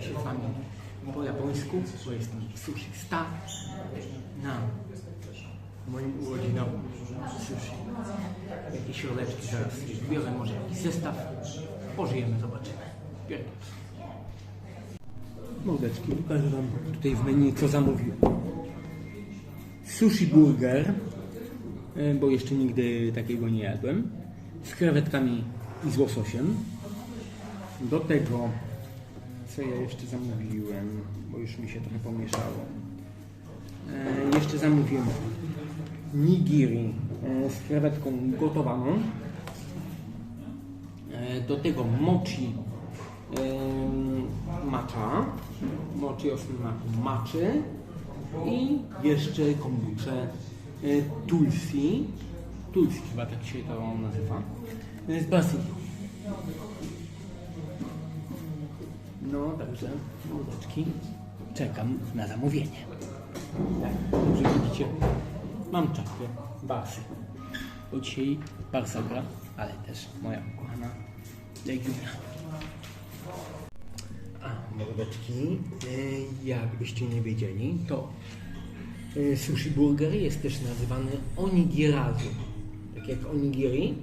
Przywitamy się z Wami po japońsku, bo jestem sushista na moim urodzinowym sushi. Jakieś środeczki zaraz biorę, może jakiś zestaw. Pożyjemy, zobaczymy. Mordeczki, pokażę Wam tutaj w menu co zamówiłem. Sushi burger, e, bo jeszcze nigdy takiego nie jadłem. Z krewetkami i z łososiem. Do tego, co ja jeszcze zamówiłem, bo już mi się trochę pomieszało. E, jeszcze zamówiłem nigiri e, z krewetką gotowaną. E, do tego mochi e, matcha, mochi o smaku maczy i jeszcze kombucze e, tulsi, tulsi chyba tak się to nazywa, e, z bazylią. No, także mordeczki, czekam na zamówienie. Jak dobrze widzicie, mam czapkę Barsy. Bo dzisiaj Barsa gra, ale też moja ukochana Legiuna. A, mordeczki, e, jakbyście nie wiedzieli, to e, sushi burger jest też nazywany onigirazu. Tak jak onigiri,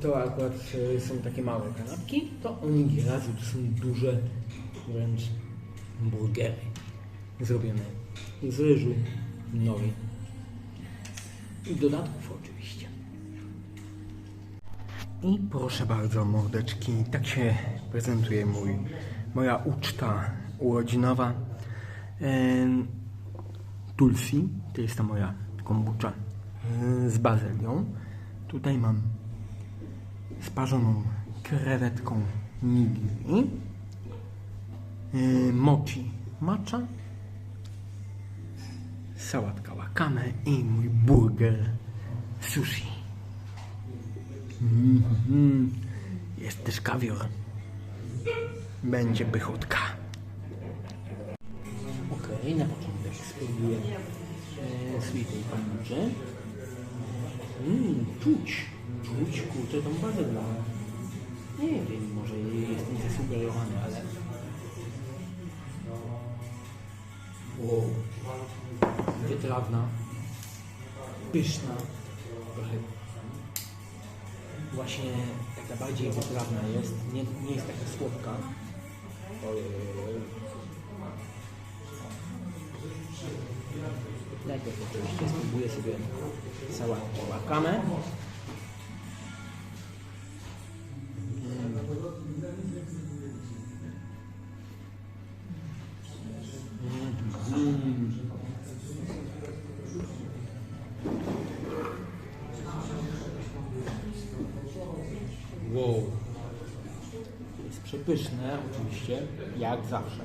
to akurat e, są takie małe kanapki, to onigirazu to są duże wręcz burgery zrobione z ryżu, nori i dodatków oczywiście. I proszę bardzo, mordeczki, tak się prezentuje mój, moja uczta urodzinowa. Tulsi, to jest ta moja kombucha e, z bazylią. Tutaj mam sparzoną krewetką nigiri, e, mochi matcha, sałatka wakame i mój burger sushi. Mhm. Jest też kawior. Będzie pychotka. Okej, na początek spróbuję e, sweetej kombuczy. Mmm, czuć, czuć, kurczę, tą bazylią. Nie wiem, może jest mi zasugerowany, ale... Wow. Wytrawna, pyszna, trochę właśnie taka bardziej wytrawna jest, nie, nie jest taka słodka. Ojej. Najpierw oczywiście spróbuję sobie sałatkę wakame. Wow. Jest przepyszne oczywiście, jak zawsze.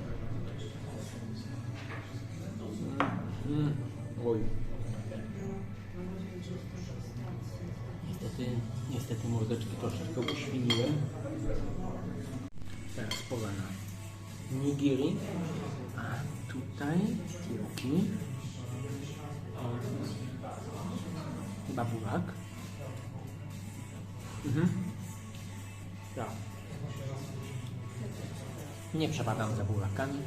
Mm. Oj. Niestety, niestety mordeczki troszeczkę uświniły. Teraz pora na nigiri. A tutaj kiełki. Chyba burak. Mhm. Ja. Nie przepadam za burakami.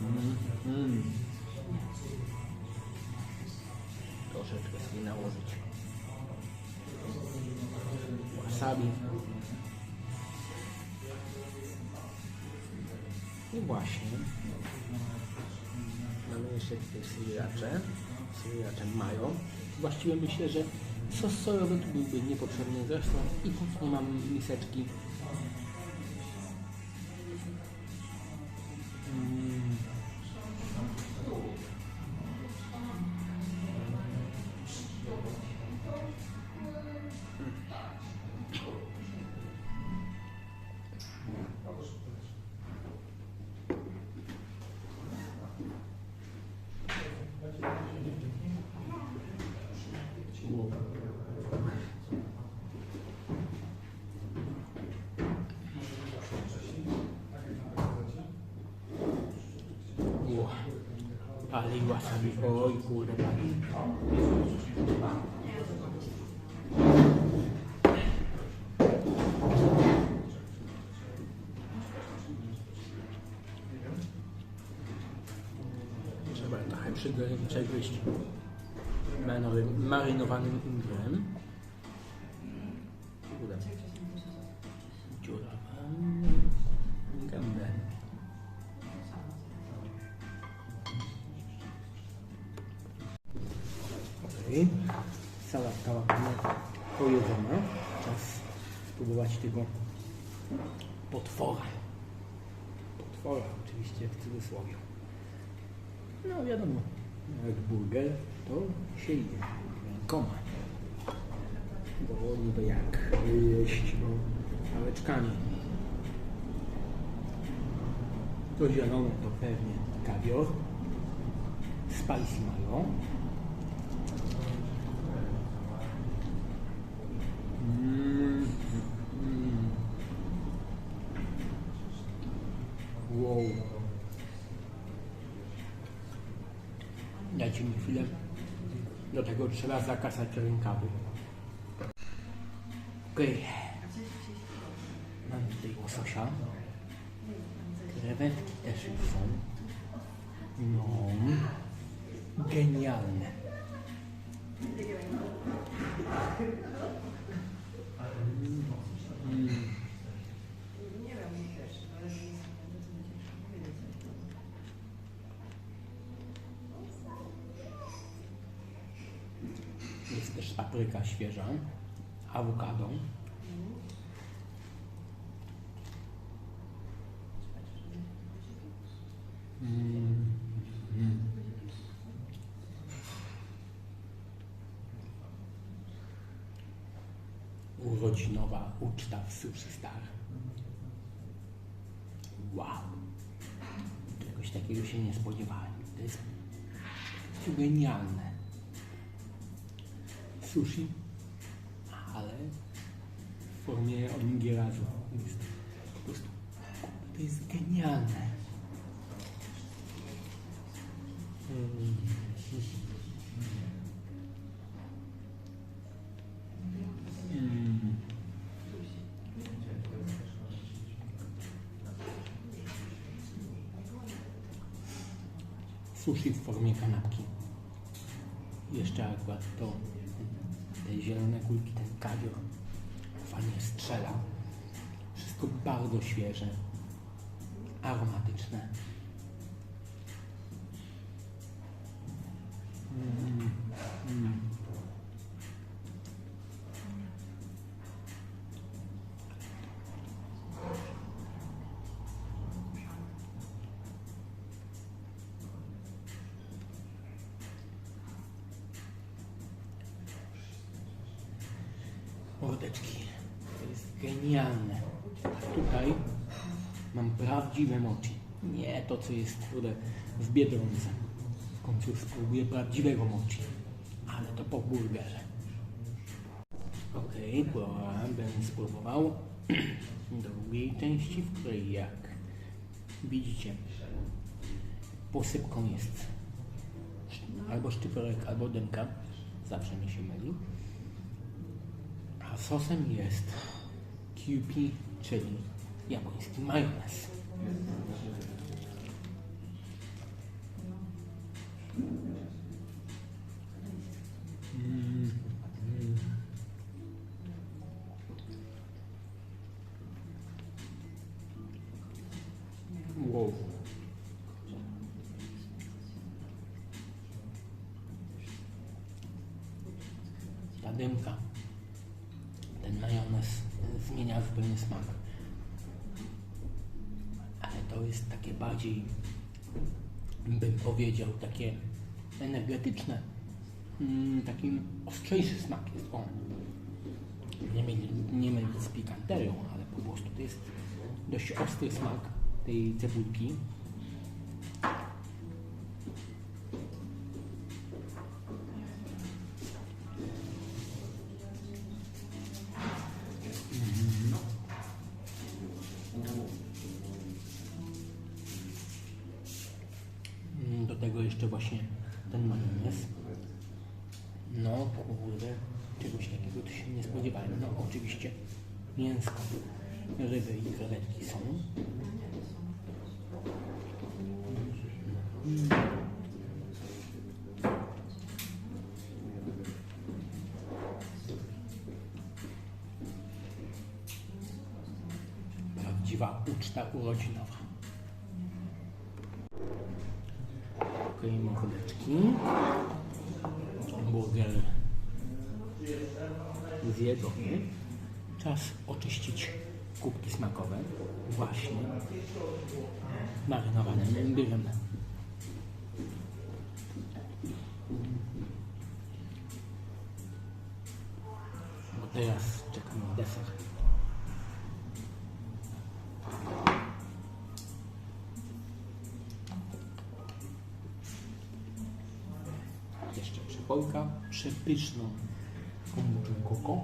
Mm, mm. Troszeczkę sobie nałożyć. Wasabi. I właśnie. Mamy jeszcze tutaj sriracze. Sriracze mają. Właściwie myślę, że sos sojowy tu byłby niepotrzebny zresztą i tak nie mam miseczki. Paling wasabi oh iku udah pagi. Trzeba trochę przegryźć marinowanym ingrem. Ładnie pojedzona. Czas spróbować tego potwora. Potwora oczywiście w cudzysłowie. No wiadomo, jak burger to się je rękoma. Bo niby jak jeść no, pałeczkami. To zielone to pewnie kawior. Spicy mayo. Mm, mm. Wow. Dajcie mi chwilę. Do tego trzeba zakasać rękawy. Okej. Mam tutaj łososia. Krewetki też już są. No. Genialne. Mm. Też papryka świeża, awokado. Urodzinowa uczta w Sushi Star. Wow. Czegoś takiego się nie spodziewałem. To jest genialne sushi, ale w formie onigirazu. Jest po prostu, to jest genialne. Mm. Sushi w formie kanapki. Jeszcze akurat to zielone kulki, ten kawior fajnie strzela. Wszystko bardzo świeże, aromatyczne. Mm, mm. Mordeczki. To jest genialne. A tutaj mam prawdziwe mochi. Nie to, co jest kurde w Biedronce. W końcu spróbuję prawdziwego mochi. Ale to po burgerze. Okej, pora będę spróbował drugiej części, w której jak widzicie posypką jest albo szczypiorek, albo dęka. Zawsze mi się myli. A sosem jest Kewpie, czyli japoński majonez. Mm. Wow. Ta dymka zmienia zupełnie smak. Ale to jest takie bardziej, bym powiedział, takie energetyczne. Mm, Taki ostrzejszy smak jest on. Nie, myli- nie mylić z pikanterią, ale po prostu to jest dość ostry smak tej cebulki. Prawdziwa uczta urodzinowa. Kroimy chodeczki. Burger zjedzony. Czas oczyścić kubki smakowe właśnie marynowanym imbirem. Przepyszną kombuczą koko.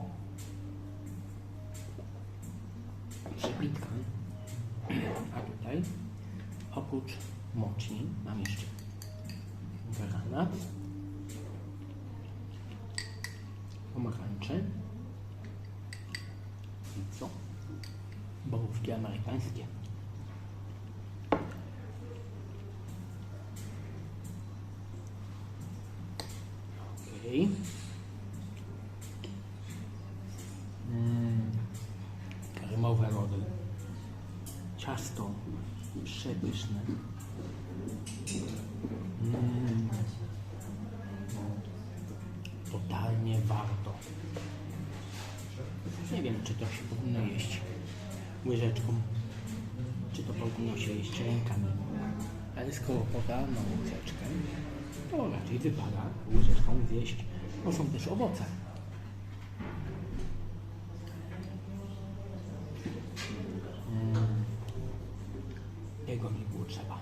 Przepitka. A tutaj oprócz mochi mam jeszcze granat, pomarańcze i co? Borówki amerykańskie. Okej. Mm. Kremowe lody. Ciasto przepyszne. Mm. Totalnie warto. Nie wiem, czy to się powinno jeść łyżeczką, czy to powinno się jeść rękami. Ale skoro podano łyżeczkę, to raczej wypada łyżeczką zjeść, bo są też owoce. Tego mi było trzeba.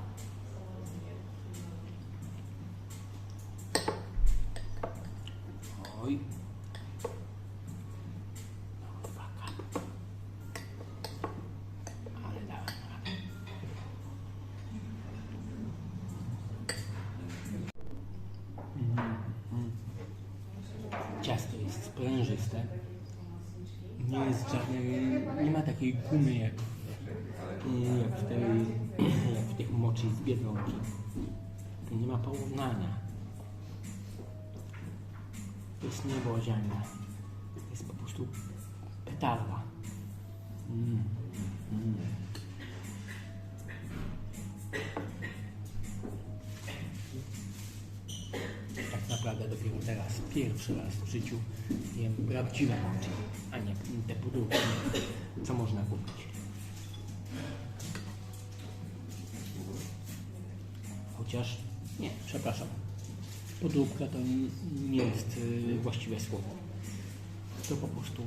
Oj. Ciasto jest sprężyste. Nie jest nie ma takiej gumy jak, jak, w tej, jak w tych z Biedronki. Nie ma porównania. To jest nieboziane. To jest po prostu petarda. Mm. Mm. Tak naprawdę dopiero teraz, pierwszy raz w życiu jem prawdziwe mochi, a nie te pudełki, co można kupić. Chociaż, nie, przepraszam, podróbka to nie jest y, właściwe słowo. To po prostu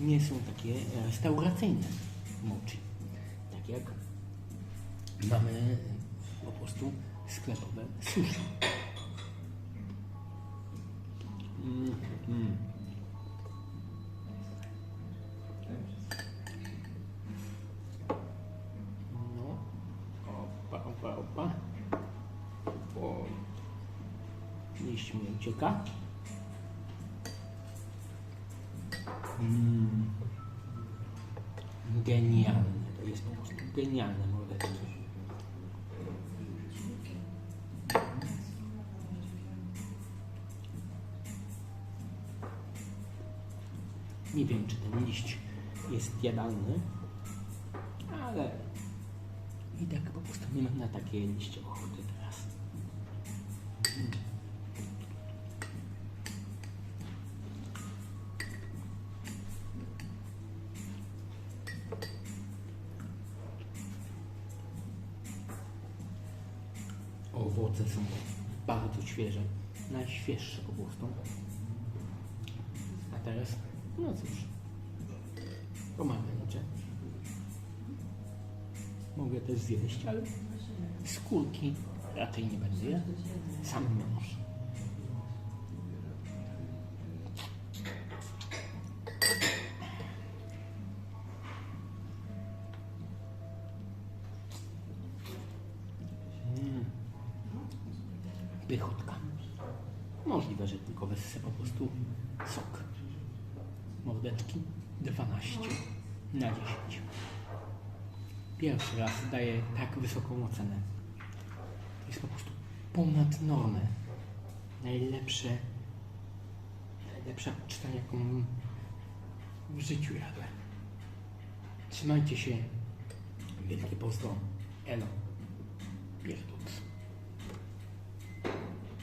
nie są takie restauracyjne mochi. Tak jak mamy po prostu sklepowe sushi. Mm, mm. Liść mi ucieka. Mm. Genialne, to jest po prostu genialne mordeczki. Nie wiem, czy ten liść jest jadalny, ale i tak po prostu nie mam na takie liście ochoty teraz. Owoce są bardzo świeże, najświeższe po prostu. A teraz, no cóż, pomarańcze. Mogę też zjeść, ale skórki raczej nie będę. Sam mąż. Możliwe, że tylko wessę po prostu sok. Mordeczki 12 na 10. Pierwszy raz daję tak wysoką ocenę. To jest po prostu ponad normę. Najlepsze, najlepsza uczta, jaką w życiu jadłem. Trzymajcie się. Wielkie pozdro. Elo. Pierdut.